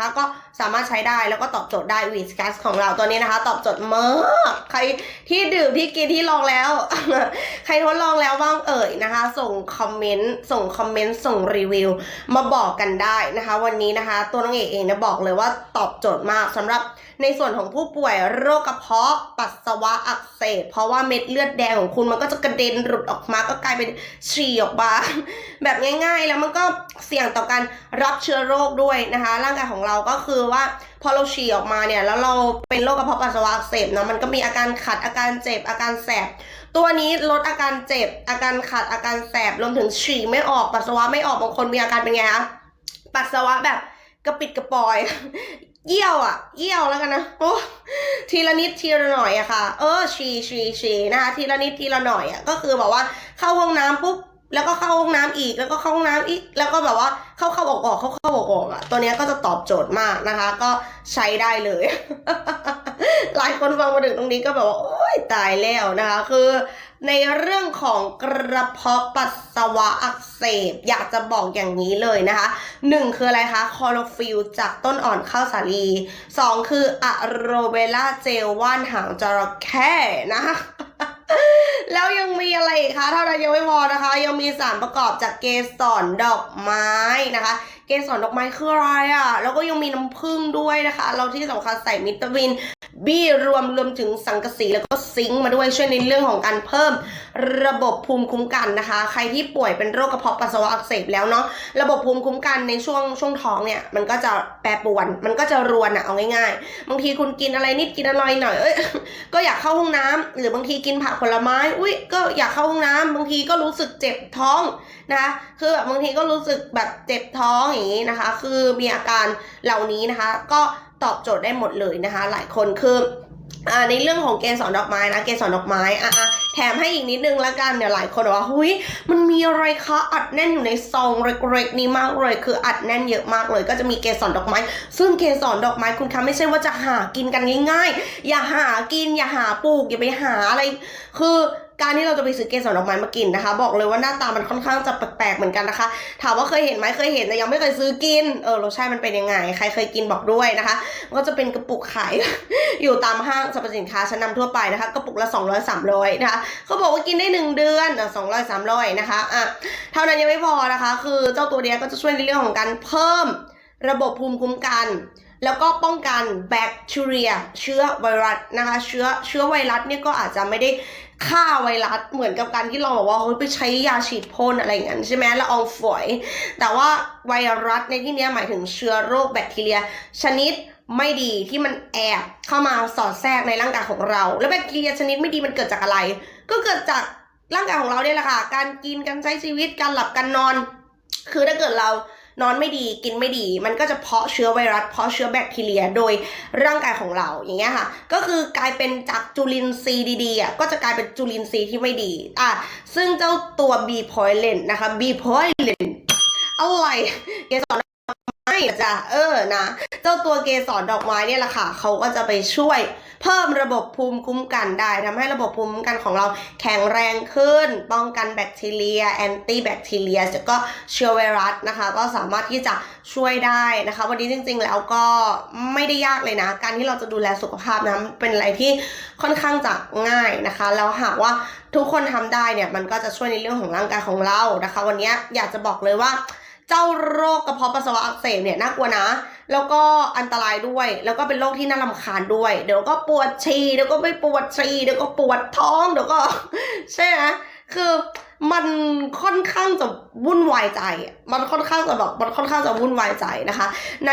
นะคะ ก็สามารถใช้ได้แล้วก็ตอบโจทย์ได้วีสกัสของเราตัวนี้นะคะ ตอบโจทย์มากใครที่ดื่มที่กินที่ลองแล้ว ใครทดลองแล้วบ้างเอ่ยนะคะ ส่งคอมเมนต์ส่งคอมเมนต์ส่งรีวิวมาบอกกันได้นะคะ วันนี้นะคะ ตัวน้องเอกเองเนี่ยบอกเลยว่าตอบโจทย์มากสำหรับในส่วนของผู้ป่วยโรคกระเพาะปัสสาวะอักเสบเพราะว่าเม็ดเลือดแดงของคุณมันก็จะกระเด็นหลุดออกมาก็กลายเป็นฉี่ออกมาแบบง่าย ๆ แล้วมันก็เสี่ยงต่อการรับเชื้อโรคด้วยนะคะ ร่างกายของเราก็คือว่าพอเราฉี่ออกมาเนี่ยแล้วเราเป็นโรคกระเพาะปัสสาวะอักเสบเนาะมันก็มีอาการขัดอาการเจ็บอาการแสบตัวนี้ลดอาการเจ็บ อาการขัดอาการแสบรวมถึงฉี่ไม่ออกปัสสาวะไม่ออกบางคนมีอาการเป็นไงคะปัสสาวะแบบกระปิดกระปอย เยี่ยวอะเยี่ยวแล้วกันนะโอ้ทีละนิดทีละหน่อยอะค่ะ เออฉี่ฉี่ฉี่นะคะทีละนิดทีละหน่อยอะก็คือแบบว่าเข้าห้องน้ำปุ๊บ แล้วก็เข้าห้องน้ำอีก แล้วก็เข้าห้องน้ำอีก แล้วก็แบบว่าเข้าเข้าออกออกเข้าเข้าออกออกอะตัวนี้ก็จะตอบโจทย์มากนะคะ ก็ใช้ได้เลย หลายคนฟังมาถึงตรงนี้ก็แบบว่า โอ๊ยตายแล้วนะคะ คือในเรื่องของกระเพาะปัสสาวะอักเสบ อยากจะบอกอย่างนี้เลยนะคะหนึ่งคืออะไรคะคอโรฟิลจากต้นอ่อนข้าวสาลีสองคืออะโรเวล่าเจลว่านหางจระเข้นะคะ แล้วยังมีอะไรอีกคะเท่านั้นยังไม่พอนะคะ ยังมีสารประกอบจากเกสรดอกไม้นะคะ เกสรดอกไม้คืออะไรอะ่ะ แล้วก็ยังมีน้ำผึ้งด้วยนะคะ เราที่สำคัญใส่วิตามิน บี้รวมรวมถึงสังกะสีแล้วก็ซิงค์มาด้วยช่วยในเรื่องของการเพิ่มระบบภูมิคุ้มกันนะคะ ใครที่ป่วยเป็นโรคกระเพาะปัสสาวะอักเสบแล้วเนาะระบบภูมิคุ้มกันในช่วงช่วงท้องเนี่ยมันก็จะแปรปรวน มันก็จะรวนอะเอาง่ายๆ บางทีคุณกินอะไรนิดกินอะไรหน่อยเอ้ยก็อยากเข้าห้องน้ำหรือบางทีกินผักผลไม้อุ้ยก็อยากเข้าห้องน้ำบางทีก็รู้สึกเจ็บท้องนะคะคือแบบบางทีก็รู้สึกแบบเจ็บท้องอย่างนี้นะคะ คือมีอาการเหล่านี้นะคะ ก็ ตอบโจทย์ได้หมดเลยนะคะ หลายคนคือในเรื่องของเกสรดอกไม้นะเกสรดอกไม้อะแถมให้อีกนิดนึงละกันเดี๋ยวหลายคนบอกว่าหุยมันมีอะไรคะอัดแน่นอยู่ในซองเล็กๆนี้มากเลย คืออัดแน่นเยอะมากเลย ก็จะมีเกสรดอกไม้ ซึ่งเกสรดอกไม้คุณคะไม่ใช่ว่าจะหากินกันง่ายๆ อย่าหากินอย่าหาปลูกอย่าไปหาอะไร คือ การที่เราจะไปซื้อเกสรดอกไม้มากินนะคะ บอกเลยว่าหน้าตามันค่อนข้างจะแปลกๆเหมือนกันนะคะ ถามว่าเคยเห็นไหมเคยเห็นแต่ยังไม่เคยซื้อกินเออรสชาติมันเป็นยังไง ใครเคยกินบอกด้วยนะคะมันก็จะเป็นกระปุกขาย อยู่ตามห้างสรรพสินค้าชั้นนำทั่วไปนะคะกระปุกละ 200 300นะคะเขาบอกว่ากินได้ 1 เดือนสองร้อยสามร้อยนะคะอะเท่านั้นยังไม่พอนะคะ คือเจ้าตัวเนี้ยก็จะช่วยในเรื่องของการเพิ่มระบบภูมิคุ้มกัน แล้วก็ป้องกันแบคทีเรีย เชื้อไวรัสนะคะ เชื้อเชื้อไวรัสเนี่ยก็อาจจะไม่ได้ฆ่าไวรัสเหมือนกับการที่เราบอกว่าเฮ้ยไปใช้ยาฉีดพ่นอะไรอย่างนั้นใช่ไหมละอองฝอย แต่ว่าไวรัสในที่นี้หมายถึงเชื้อโรคแบคทีเรีย ชนิดไม่ดีที่มันแอบเข้ามาสอดแทรกในร่างกายของเรา แล้วแบคทีเรียชนิดไม่ดีมันเกิดจากอะไร ก็เกิดจากร่างกายของเราเนี่ยแหละค่ะ การกิน การใช้ชีวิต การหลับ การนอน คือถ้าเกิดเรา นอนไม่ดีกินไม่ดี มันก็จะเพาะเชื้อไวรัสเพาะเชื้อแบคทีเรียโดยร่างกายของเราอย่างเงี้ยค่ะ ก็คือกลายเป็นจากจุลินทรีย์ดีๆอะก็จะกลายเป็นจุลินทรีย์ที่ไม่ดีอะซึ่งเจ้าตัว B p o i l e n นะคะ B p o i l e n อะไรเกสรดอกไม้ จ้ะเออนะ เจ้าตัวเกสรดอกไม้เนี่ยแหละค่ะเขาก็จะไปช่วยเพิ่มระบบภูมิคุ้มกันได้ทำให้ระบบภูมิคุ้มกันของเราแข็งแรงขึ้น ป้องกันแบคทีเรีย แอนตี้แบคทีเรียแล้วก็เชื้อไวรัสนะคะ ก็สามารถที่จะช่วยได้นะคะ วันนี้จริง ๆ แล้วก็ไม่ได้ยากเลยนะ การที่เราจะดูแลสุขภาพนะเป็นอะไรที่ค่อนข้างจะง่ายนะคะ แล้วหากว่าทุกคนทำได้เนี่ยมันก็จะช่วยในเรื่องของร่างกายของเรานะคะ วันนี้อยากจะบอกเลยว่า เจ้าโรคกระเพาะปัสสาวะอักเสบเนี่ยน่ากลัวนะ แล้วก็อันตรายด้วย แล้วก็เป็นโรคที่น่ารำคาญด้วย เดี๋ยวก็ปวดฉี่เดี๋ยวก็ไม่ปวดฉี่เดี๋ยวก็ปวดท้องเดี๋ยวก็ใช่ไหม คือมันค่อนข้างจะวุ่นวายใจ มันค่อนข้างจะแบบมันค่อนข้างจะวุ่นวายใจนะคะ ใน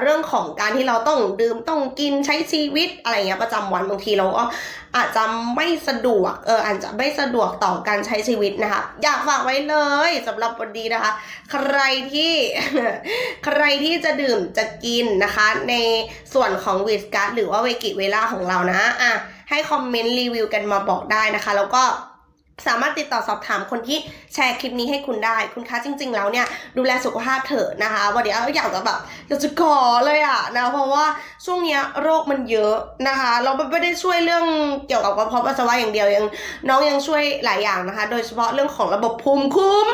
เรื่องของการที่เราต้องดื่มต้องกินใช้ชีวิตอะไรเงี้ยประจำวันบางทีเราก็อาจจะไม่สะดวกเอออาจจะไม่สะดวกต่อการใช้ชีวิตนะคะ อยากฝากไว้เลยสำหรับวันนี้นะคะ ใครที่ใครที่จะดื่มจะกินนะคะ ในส่วนของวิสกัสหรือว่าเวกิเวล่าของเรานะอะให้คอมเมนต์รีวิวกันมาบอกได้นะคะ แล้วก็ สามารถติดต่อสอบถามคนที่แชร์คลิปนี้ให้คุณได้ คุณคะจริง ๆ แล้วเนี่ยดูแลสุขภาพเถอะนะคะวันนี้อยากจะแบบอยากจะขอเลยอะนะเพราะว่าช่วงนี้โรคมันเยอะนะคะ เราไม่ได้ช่วยเรื่องเกี่ยวกับกระเพาะปัสสาวะอย่างเดียวยังน้องยังช่วยหลายอย่างนะคะ โดยเฉพาะเรื่องของระบบภูมิคุ้ม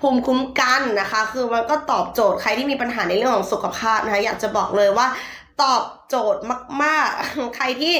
ภูมิคุ้มกันนะคะ คือมันก็ตอบโจทย์ใครที่มีปัญหาในเรื่องของสุขภาพนะคะอยากจะบอกเลยว่า ตอบโจทย์มาก ๆ ใครที่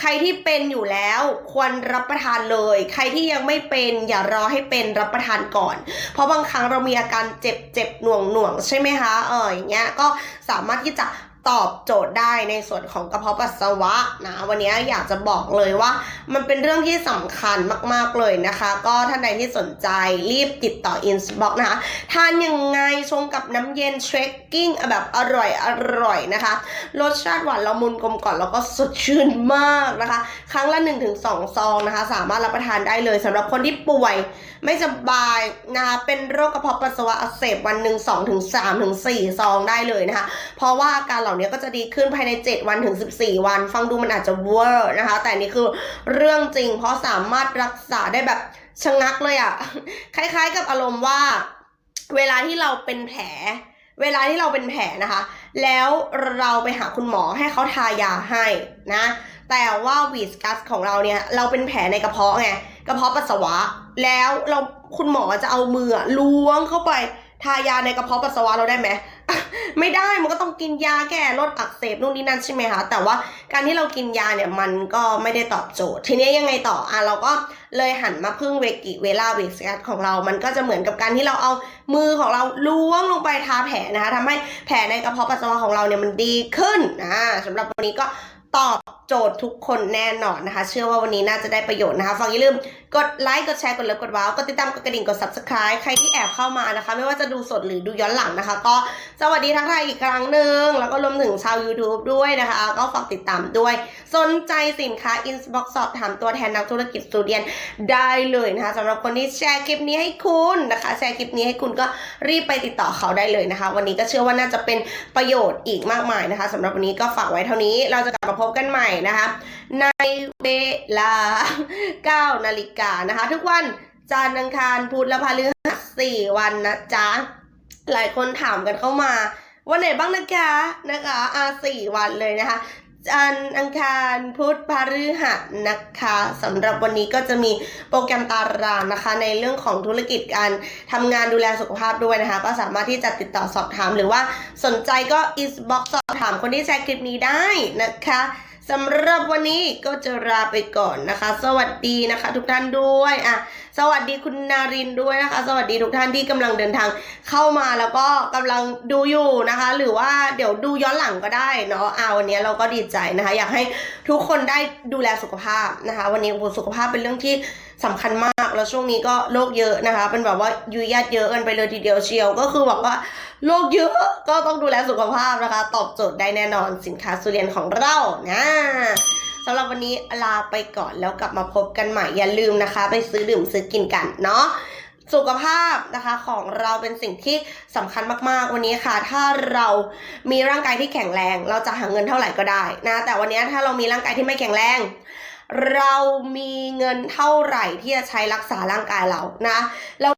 ใครที่เป็นอยู่แล้วควรรับประทานเลย ใครที่ยังไม่เป็นอย่ารอให้เป็นรับประทานก่อน เพราะบางครั้งเรามีอาการเจ็บเจ็บหน่วงหน่วงใช่ไหมคะ เอออย่างเงี้ยก็สามารถที่จะ ตอบโจทย์ได้ในส่วนของกระเพาะปัสสาวะนะวันนี้อยากจะบอกเลยว่า มันเป็นเรื่องที่สำคัญมากๆเลยนะคะ ก็ท่านใดที่สนใจรีบติดต่ออินสบ็อกนะคะทานยังไงชงกับน้ำเย็นเทรคกิ้งแบบอร่อยอร่อยนะคะรสชาติหวานละมุนกลมกล่อมแล้วก็สดชื่นมากนะคะ ครั้งละ1-2ซองนะคะ สามารถรับประทานได้เลยสำหรับคนที่ป่วยไม่สบายนะคะเป็นโรคกระเพาะปัสสาวะอักเสบวันหนึ่งสองถึงสามถึงสี่ซองได้เลยนะคะ เพราะว่าอาการเหล่านี้ก็จะดีขึ้นภายใน 7 วันถึง 14 วัน ฟังดูมันอาจจะเวอร์นะคะ แต่นี่คือเรื่องจริง เพราะสามารถรักษาได้แบบชะงักเลยอะ่ะ คล้ายๆกับอารมณ์ว่า เวลาที่เราเป็นแผล เวลาที่เราเป็นแผลนะคะ แล้วเราไปหาคุณหมอให้เขาทายาให้นะ แต่ว่าวีสกัสของเราเนี่ย เราเป็นแผลในกระเพาะไง กระเพาะปัสสาวะ แล้วเราคุณหมอจะเอามือล้วงเข้าไปทายาในกระเพาะปัสสาวะเราได้ไหม ไม่ได้มันก็ต้องกินยาแก้ลดอักเสบนู่นนี่นั่นใช่ไหมคะแต่ว่าการที่เรากินยาเนี่ยมันก็ไม่ได้ตอบโจทย์ ทีนี้ยังไงต่ออะเราก็เลยหันมาพึ่งเวกิเวลาเวกสกัดของเรา มันก็จะเหมือนกับการที่เราเอามือของเราล้วงลงไปทาแผลนะคะทำให้แผลในกระเพาะปัสสาวะของเราเนี่ยมันดีขึ้นอ่าสำหรับวันนี้ก็ตอบโจทย์ทุกคนแน่นอนนะคะ เชื่อว่าวันนี้น่าจะได้ประโยชน์นะคะ ฟังอย่าลืมกดไลค์กดแชร์กดเลิฟกดว้าวกดติดตามกดกระดิ่งกด subscribe ใครที่แอบเข้ามานะคะ ไม่ว่าจะดูสดหรือดูย้อนหลังนะคะ ก็สวัสดีทักทายอีกครั้งหนึ่งแล้วก็รวมถึงชาว YouTube ด้วยนะคะ ก็ฝากติดตามด้วย สนใจสินค้า inbox สอบถามตัวแทนนักธุรกิจสตูเดียนได้เลยนะคะสำหรับคนที่แชร์คลิปนี้ให้คุณนะคะ แชร์คลิปนี้ให้คุณก็รีบไปติดต่อเขาได้เลยนะคะ วันนี้ก็เชื่อว่าน่าจะเป็นประโยชน์อีกมากมายนะคะสำหรับวันนี้ก็ฝากไว้เท่านี้เราจะกลับมาพบกันใหม่นะคะ ในเวลา9นาฬิกานะคะ ทุกวันจันทร์อังคารพุธและพฤหัสสี่วันนะจ๊ะ หลายคนถามกันเข้ามาวันไหนบ้างนะคะนะคะอาสี่วันเลยนะคะจันทร์อังคารพุธพฤหัสนะคะสำหรับวันนี้ก็จะมีโปรแกรมตารางนะคะ ในเรื่องของธุรกิจการทำงานดูแลสุขภาพด้วยนะคะ ก็สามารถที่จะติดต่อสอบถามหรือว่าสนใจก็ inbox สอบถามคนที่แชร์คลิปนี้ได้นะคะ สำหรับวันนี้ก็จะลาไปก่อนนะคะ สวัสดีนะคะ ทุกท่านด้วยอะสวัสดีคุณนารินด้วยนะคะ สวัสดีทุกท่านที่กำลังเดินทางเข้ามาแล้วก็กำลังดูอยู่นะคะ หรือว่าเดี๋ยวดูย้อนหลังก็ได้เนาะเอาวันนี้เราก็ดีใจนะคะ อยากให้ทุกคนได้ดูแลสุขภาพนะคะ วันนี้สุขภาพเป็นเรื่องที่ สำคัญมากแล้วช่วงนี้ก็โรคเยอะนะคะ เป็นแบบว่ายุยญาติเยอะกันไปเลยทีเดียวเชียว ก็คือแบบว่าโรคเยอะก็ต้องดูแลสุขภาพนะคะ ตอบโจทย์ได้แน่นอนสินค้าสุเรียนของเรานะสำหรับวันนี้ลาไปก่อนแล้วกลับมาพบกันใหม่อย่าลืมนะคะ ไปซื้อดื่มซื้อกินกันเนาะสุขภาพนะคะของเราเป็นสิ่งที่สำคัญมากๆวันนี้ค่ะ ถ้าเรามีร่างกายที่แข็งแรง เราจะหาเงินเท่าไหร่ก็ได้นะแต่วันนี้ถ้าเรามีร่างกายที่ไม่แข็งแรง เรามีเงินเท่าไหร่ที่จะใช้รักษาร่างกายเรานะเรา